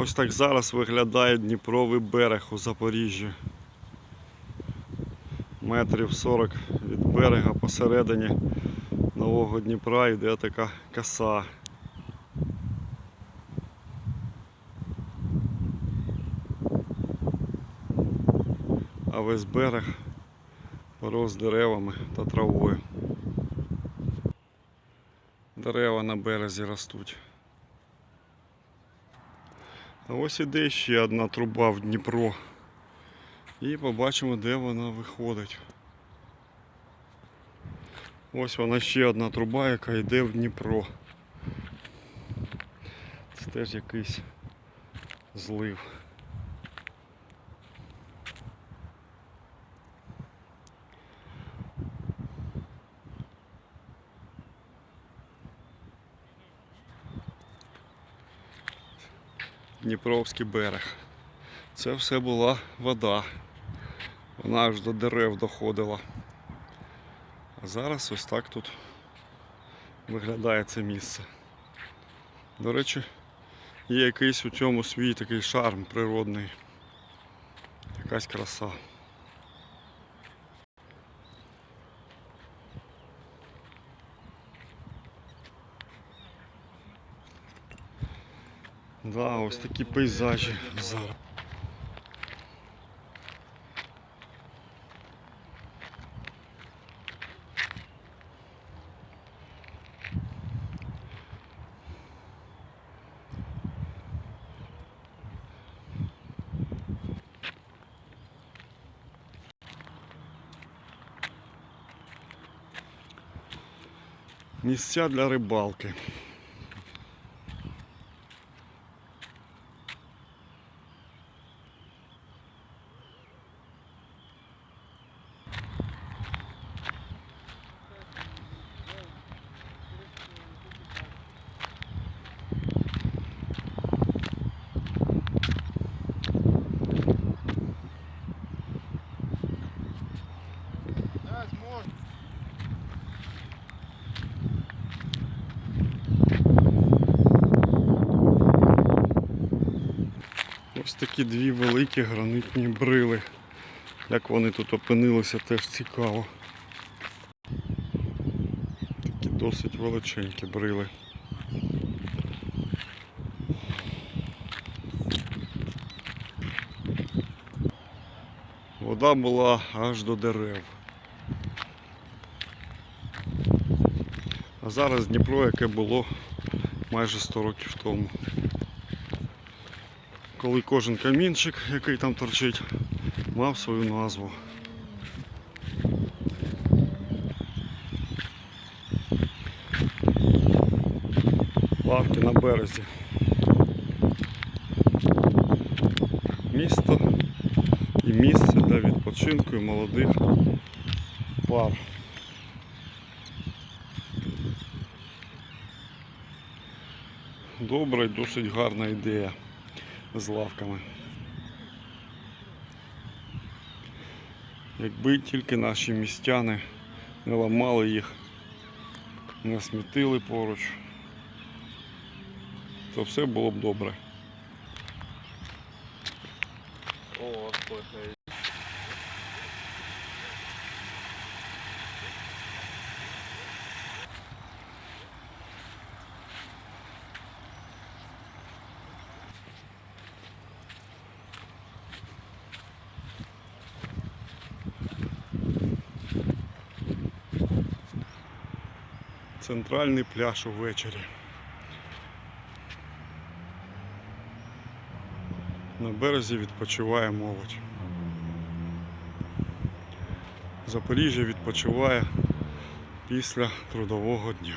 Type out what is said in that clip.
Ось так зараз виглядає Дніпровий берег у Запоріжжі. Метрів 40 від берега посередині нового Дніпра йде така коса. А весь берег порос деревами та травою. Дерева на березі ростуть. А ось іде ще одна труба в Дніпро. І побачимо, де вона виходить. Ось вона ще одна труба, яка йде в Дніпро. Це теж якийсь злив. Дніпровський берег. Це все була вода. Вона аж до дерев доходила. А зараз ось так тут виглядає це місце. До речі, є якийсь у цьому свій такий шарм природний. Якась краса. Да, ось такі пейзажі зараз. Місця для рибалки. Ось такі дві великі гранитні брили. Як вони тут опинилися, теж цікаво. Такі досить величенькі брили. Вода була аж до дерев. А зараз Дніпро, яке було майже 100 років тому коли кожен камінчик, який там торчить, мав свою назву. Лавки на березі. Місто і місце для відпочинку і молодих пар. Добра і досить гарна ідея з лавками. Якби тільки наші містяни не ламали їх, не смітили поруч, то все було б добре. О, Центральний пляж увечері. На березі відпочиває молодь. Запоріжжя відпочиває після трудового дня.